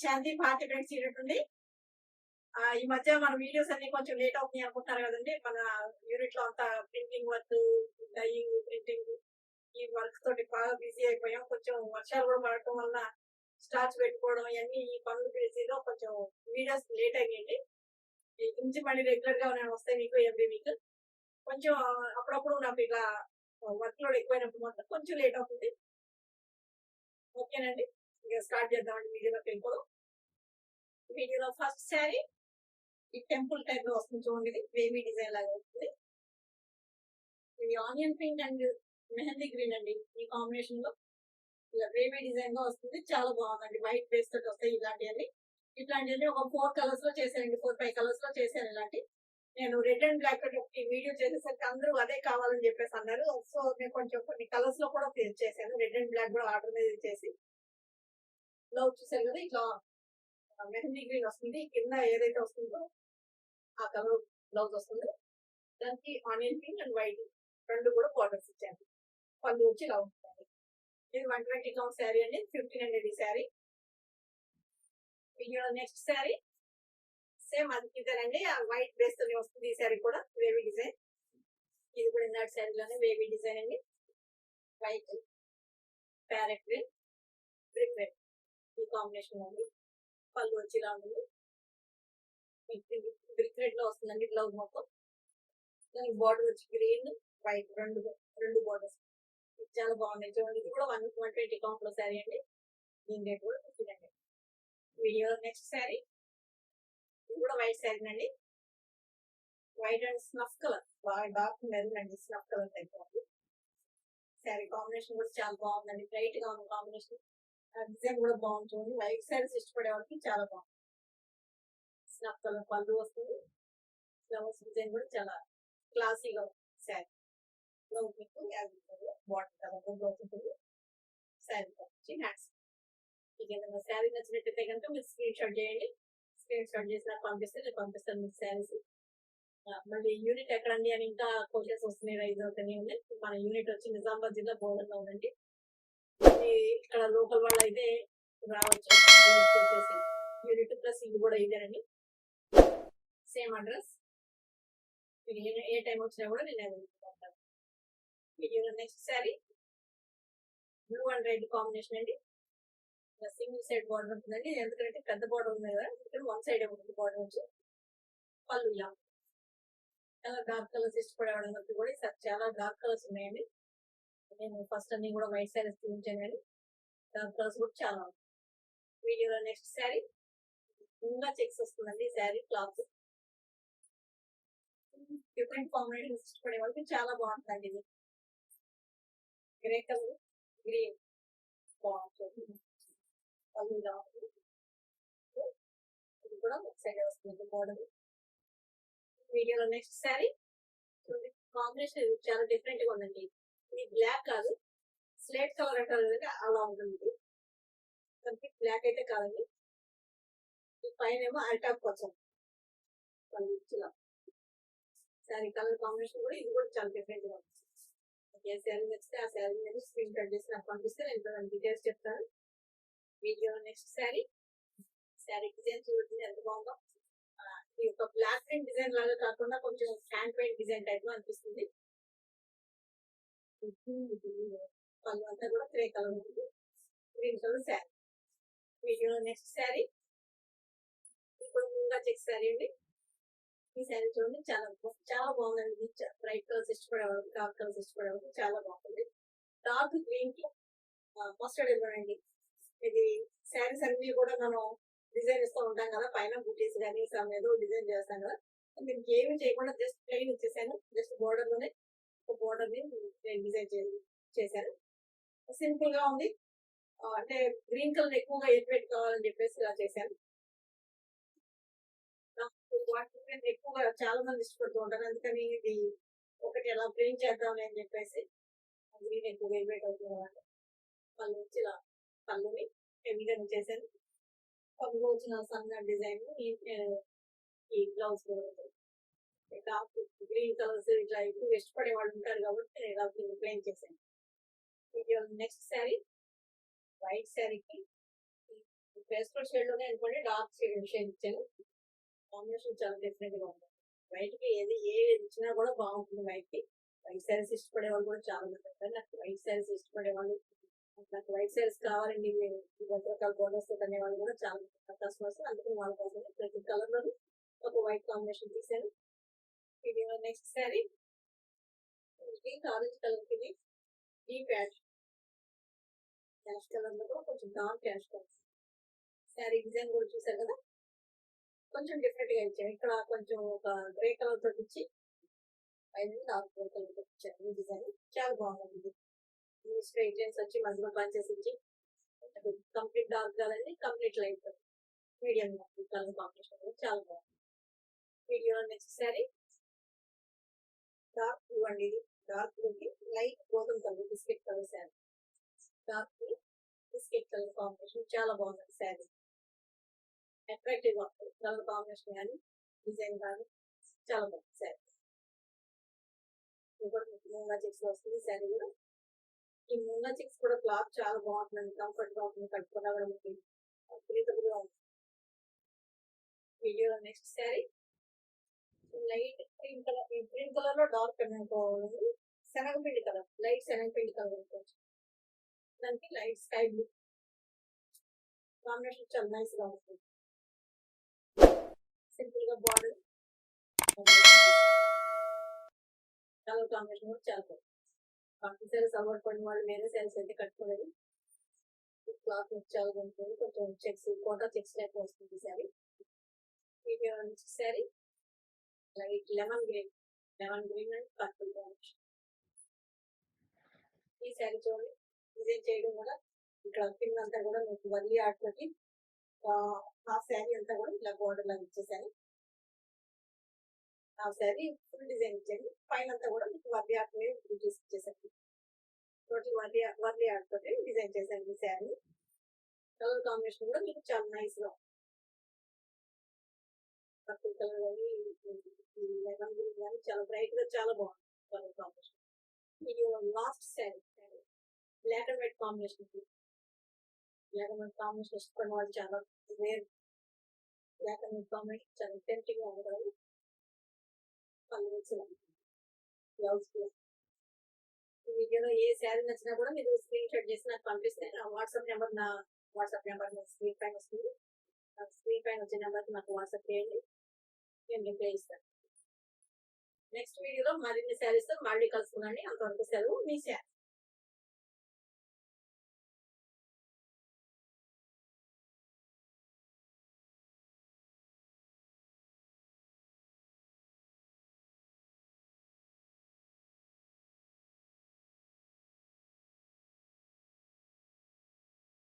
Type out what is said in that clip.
శాంతి Bharati friends ఇటువంటి ఆ, ఈ మధ్య మన వీడియోస్ అన్ని కొంచెం లేట్ అవుతున్నాయి అనుకుంటున్నారు కదండి. మన యూనిట్లో అంతా ప్రింటింగ్ వర్క్ డైయింగ్ ప్రింటింగ్ ఈ వర్క్ తోటి బాగా బిజీ అయిపోయాం. కొంచెం వర్షాలు కూడా పడటం వల్ల స్టార్చ్ పెట్టుకోవడం ఇవన్నీ ఈ పనులు బిజీలో కొంచెం వీడియోస్ లేట్ అయ్యండి ఈ నుంచి మళ్ళీ రెగ్యులర్గా నేను వస్తాయి మీకు ఎవ్రీ వీక్ కొంచెం అప్పుడప్పుడు నాకు ఇలా వర్క్ లోడ్ ఎక్కువైనప్పుడు మాత్రం కొంచెం లేట్ అవుతుంది. ఓకేనండి. స్టార్ట్ చేద్దామండి వీడియోలో టెంపుల్ వీడియోలో ఫస్ట్ శారీ ఈ టెంపుల్ టైప్లో వస్తుంది చూడండి ఇది. బేబీ డిజైన్ లాగా వస్తుంది. ఇది onion pink and mehndi green అండి ఈ కాంబినేషన్లో. ఇలా బేబీ డిజైన్గా వస్తుంది. చాలా బాగుందండి. వైట్ బేస్ తోటి వస్తాయి ఇలాంటివన్నీ ఇట్లాంటివన్నీ ఒక ఫోర్ కలర్స్లో చేశానండి. ఫోర్ ఫైవ్ కలర్స్లో చేశాను ఇలాంటి. నేను రెడ్ అండ్ బ్లాక్ తోటి ఒకటి వీడియో చేసేసరికి అందరూ అదే కావాలని చెప్పేసి అన్నారు. సో నేను కొంచెం కొన్ని కలర్స్లో కూడా చేశాను. రెడ్ అండ్ బ్లాక్ కూడా ఆర్డర్ మీద చేసి. బ్లౌజ్ చూసారు కదా ఇట్లా మెహందీ గ్రీన్ వస్తుంది కింద ఏదైతే వస్తుందో ఆ కలర్ బ్లౌజ్ వస్తుంది దానికి ఆనియన్ పింక్ అండ్ వైట్ రెండు కూడా బార్డర్స్ ఇచ్చాను పళ్ళు వచ్చి ఇలా ఉంటుంది ఇది వన్ ట్వంటీ కౌంట్ శారీ అండి ఫిఫ్టీన్ హండ్రెడ్ ఈ శారీ. నెక్స్ట్ శారీ. సేమ్ అది ఇదేనండి ఆ వైట్ బేస్ తోనే వస్తుంది ఈ శారీ కూడా వేవీ డిజైన్. ఇది కూడా ఇందాటి శారీలోనే వేవీ డిజైన్ అండి. White parrot green brick red combination ఉంది పళ్ళు వచ్చి ఉంది బ్రిక్ రెడ్లో వస్తుందండి బ్లౌజ్ మొత్తం. దానికి బార్డర్ వచ్చి గ్రీన్ వైట్ రెండు రెండు బార్డర్స్. చాలా బాగున్నాయి చూడండి. ఇది కూడా వన్ వన్ ట్వంటీ కౌంట్లో శారీ అండి. దీని రేట్ కూడా fifteen hundred. Video next sari. ఇది కూడా వైట్ శారీ అండి. White and snuff colour. బాగా డార్క్ మెరూన్ అండి. స్నఫ్ కలర్ టైప్ ఉంది శారీ కాంబినేషన్ కూడా చాలా బాగుందండి. బ్రైట్గా ఉంది కాంబినేషన్. డిజైన్ కూడా బాగుంటుంది. లైఫ్ వైట్ శారీస్ ఇష్టపడే వాళ్ళకి చాలా బాగుంది స్నాప్ కలర్ పళ్ళు వస్తుంది. ఫ్లవర్స్ డిజైన్ కూడా చాలా క్లాసీగా శారీ. బ్లౌజ్ మీకు యాజ్ బాటమ్ కలర్ బ్లౌజ్ ఉంటుంది శారీ వచ్చి హ్యాండ్స్. మీకు ఏదైనా శారీ నచ్చినట్టయితే కనుక మీరు స్క్రీన్ షాట్ చేయండి. స్క్రీన్ షాట్ చేసి నాకు పంపిస్తే నేను పంపిస్తాను మీకు శారీస్. మళ్ళీ యూనిట్ ఎక్కడండి అని ఇంకా క్వశ్చన్స్ వస్తున్నాయి రైజ్ అవుతాయి మన యూనిట్ వచ్చి నిజామాబాద్ జిల్లా బోర్డర్లో ఉందండి. ఇక్కడ లోకల్ వాళ్ళు అయితే రావచ్చు యూనిట్ ప్లస్ ఇది కూడా ఇదేనండి. సేమ్ అడ్రస్ మీరు ఏ- టైం వచ్చినా కూడా నేను available వీడియోలో next sari blue and. Red combination అండి సింగిల్ సైడ్ బార్డర్ ఉంటుందండి. ఎందుకంటే పెద్ద బార్డర్ ఉంది కదా. ఇక్కడ వన్ సైడ్ ఉంటుంది బార్డర్ వచ్చి. పళ్ళు ఇలా చాలా డార్క్ కలర్స్ ఇష్టపడే వాళ్ళకి కూడా ఈసారి చాలా డార్క్ కలర్స్ ఉన్నాయండి. నేను ఫస్ట్ అన్ని కూడా వైట్ శారీస్ చూపించాను దాని డార్క్ కలర్స్ కూడా చాలా వీడియోలో నెక్స్ట్ శారీ ఇంకా చెక్స్ వస్తుందండి శారీ క్లాత్ డిఫరెంట్ కాంబినేషన్స్ ఇష్టపడే వాళ్ళకి చాలా బాగుంటుందండి ఇది. గ్రే కలర్ గ్రీన్ బాగుంటుంది ఇది కూడా ఒక సైడ్ వస్తుంది బార్డర్ వీడియోలో నెక్స్ట్ శారీ కాంబినేషన్ చాలా డిఫరెంట్గా ఉందండి. ఇది బ్లాక్ కాదు. స్లేట్ కలర్ అంటారు అలా ఉంటుంది. కంప్లీట్ బ్లాక్ అయితే కాదండి. ఈ పైన ఏమో అల్టాప్ కోసం శారీ కలర్ కాంబినేషన్ కూడా ఇది కూడా చాలా డిఫరెంట్గా ఉంటుంది ఏ శారీ నచ్చితే ఆ శారీ నేను స్క్రీన్ కట్ చేసి నాకు పంపిస్తే నేను దాని డీటెయిల్స్ చెప్తాను. Video next sari sari design చూడండి ఎంత బాగుందో. ఈ ఇది ఒక బ్లాక్ ప్రింట్ డిజైన్ లాగా కాకుండా కొంచెం హ్యాండ్ పెయింట్ డిజైన్ టైప్లో అనిపిస్తుంది. పళ్ళు అంతా కూడా గ్రే కలర్ ఉంది. Green colour sari video next sari ఇప్పుడు ముందుగా చెక్ శారీ అండి. ఈ శారీ చూడండి చాలా చాలా బాగుందండి. బ్రైట్ కలర్స్ ఇష్టపడేవారు డార్క్ కలర్స్ ఇష్టపడేవారు చాలా బాగుంది. డార్క్ గ్రీన్కి మస్టర్డ్ ఎల్లో అండి. ఇది శారీస్ అన్ని కూడా మనం డిజైన్ ఇస్తూ ఉంటాం కదా పైన బూటీస్ కానీ సమ్ ఏదో డిజైన్ చేస్తాం కదా. దీనికి ఏమి చేయకుండా జస్ట్ ప్లెయిన్ ఇచ్చేసాను. జస్ట్ బోర్డర్లోనే ఒక బోర్డర్ని నేను డిజైన్ చేశాను సింపుల్గా ఉంది. అంటే గ్రీన్ కలర్ ఎక్కువగా ఎలివేట్ కావాలని చెప్పేసి ఇలా చేశాను నాకు వాటి మీద ఎక్కువగా చాలా మంది ఇష్టపడుతూ ఉంటారు. అందుకని ఇది ఒకటి ఎలా ప్రింట్ చేద్దాం అని చెప్పేసి గ్రీన్ ఎక్కువ ఎలివేట్ అవుతుంది అన్నమాట పళ్ళు వచ్చి ఇలా పళ్ళుని హెవీగా చేశాను పళ్ళు వచ్చిన సన్న డిజైన్ ఈ బ్లౌజ్ డార్క్ గ్రీన్ కలర్స్ ఇట్లా ఎక్కువ ఇష్టపడే వాళ్ళు ఉంటారు కాబట్టి నేను ఇలా ప్లేన్ చేశాను నెక్స్ట్ శారీ వైట్ శారీకి పేస్టల్ షేడ్లోనే అనుకోండి డార్క్ షేడ్ షేడ్ ఇచ్చాను కాంబినేషన్ చాలా డిఫరెంట్గా ఉంటుంది వైట్కి ఏది ఏ ఇచ్చినా కూడా బాగుంటుంది వైట్కి వైట్ శారీస్ ఇష్టపడే వాళ్ళు కూడా చాలా మంది ఉంటారు నాకు వైట్ శారీస్ ఇష్టపడే వాళ్ళు నాకు వైట్ శారీస్ కావాలండి మీరు రకరకాల బోర్డర్స్ అనే వాళ్ళు కూడా చాలా కస్టమర్స్ అందుకని వాళ్ళ కోసం ప్రతి కలర్లో ఒక వైట్ కాంబినేషన్ తీసాను ఇది నెక్స్ట్ శారీ ఆరెంజ్ కలర్కి డీప్ యాష్ యాష్ కలర్లో కూడా కొంచెం dark ash colour sari design కూడా చూసారు కదా? కొంచెం డిఫరెంట్గా ఇచ్చాను ఇక్కడ కొంచెం ఒక గ్రే కలర్ తోటి ఇచ్చి పైన డార్క్ గ్రే కలర్ తోటి ఇచ్చారు ఈ డిజైన్ చాలా బాగుంది. ఈ స్ట్రైట్ లైన్స్ వచ్చి మధ్యలో పంచెస్ ఇచ్చి కంప్లీట్ డార్క్ కాదండి complete light medium colour combination చాలా బాగుంది. Video next sari dark blue అండి. డార్క్ బ్లూ కి లైట్ గోధుమ colour biscuit colour sari. Dark blue biscuit colour combination చాలా బాగుంది శారీ. అట్రాక్టివ్ కలర్ కాంబినేషన్ కానీ డిజైన్ కానీ చాలా బాగుంది శారీ. ఇది కూడా మూంగా చెక్స్ వస్తుంది శారీ కూడా. ఈ మూంగా చెక్స్ కూడా క్లాత్ చాలా బాగుంటుంది. కంఫర్ట్గా ఉంటుంది. కట్టుకున్నా కూడా మీకు బ్రీతబుల్గా ఉంటుంది. Video next sari. Light green colour green కలర్లో డార్క్ అనుకోవాలి శనగపిండి కలర్ లైట్ శనగపిండి కలర్ అనుకోవచ్చు. దానికి లైట్ స్కై బ్లూ. కాంబినేషన్ చాలా నైస్గా ఉంటుంది. సింపుల్గా బార్డర్ కలర్ కాంబినేషన్ కూడా చాలా బాగుంది పట్టు శారీస్ అలవాటు పడిన వాళ్ళు వేరే శారీస్ అయితే కట్టుకోలేదు క్లాత్ చాలా బాగుంటుంది. కొంచెం చెక్స్ కోటా చెక్స్ టైప్ వస్తుంది sari. Video sari light lemon green lemon green and purple combination ఈ శారీ చూడండి డిజైన్ చేయడం వల్ల ఇక్కడ కింద అంతా కూడా మీకు వల్లి ఆర్ట్ తోటి ఆ శారీ అంతా కూడా ఇలా బోర్డర్ లాగా ఇచ్చేసాను ఆ శారీ ఫుల్ డిజైన్ ఇచ్చేది పైన అంతా కూడా మీకు వల్లి ఆర్ట్ మీద ఇంట్రడ్యూస్ ఇచ్చేసాను టోటల్ వల్లి వల్లి ఆర్ట్ తోటి డిజైన్ చేశాను ఈ శారీ కలర్ కాంబినేషన్ కూడా మీకు చాలా నైస్గా పర్పుల్ కలర్ కానీ రంగులు కానీ చాలా బ్రైట్గా చాలా బాగుంది. కలర్ కాంబినేషన్ ఇది last sari black and white combination black and white combination ఇష్టపడిన వాళ్ళు చాలా wear black and white combination చాలా టెంప్టింగ్గా ఉంటుంది పళ్ళు బ్లౌజ్ ఈ వీడియోలో ఏ శారీ నచ్చినా కూడా మీరు స్క్రీన్ షాట్ చేసి నాకు పంపిస్తే నా వాట్సాప్ నెంబర్ నా వాట్సాప్ నెంబర్ స్క్రీన్ పైన వస్తుంది. స్క్రీన్ పైన వచ్చే నెంబర్కి నాకు వాట్సాప్ చేయండి. నేను రిప్లై ఇస్తాను నెక్స్ట్ వీడియోలో మరిన్ని శారీస్ మళ్ళీ కలుసుకున్నాండి అంతవరకు సెలవు మీ శారీ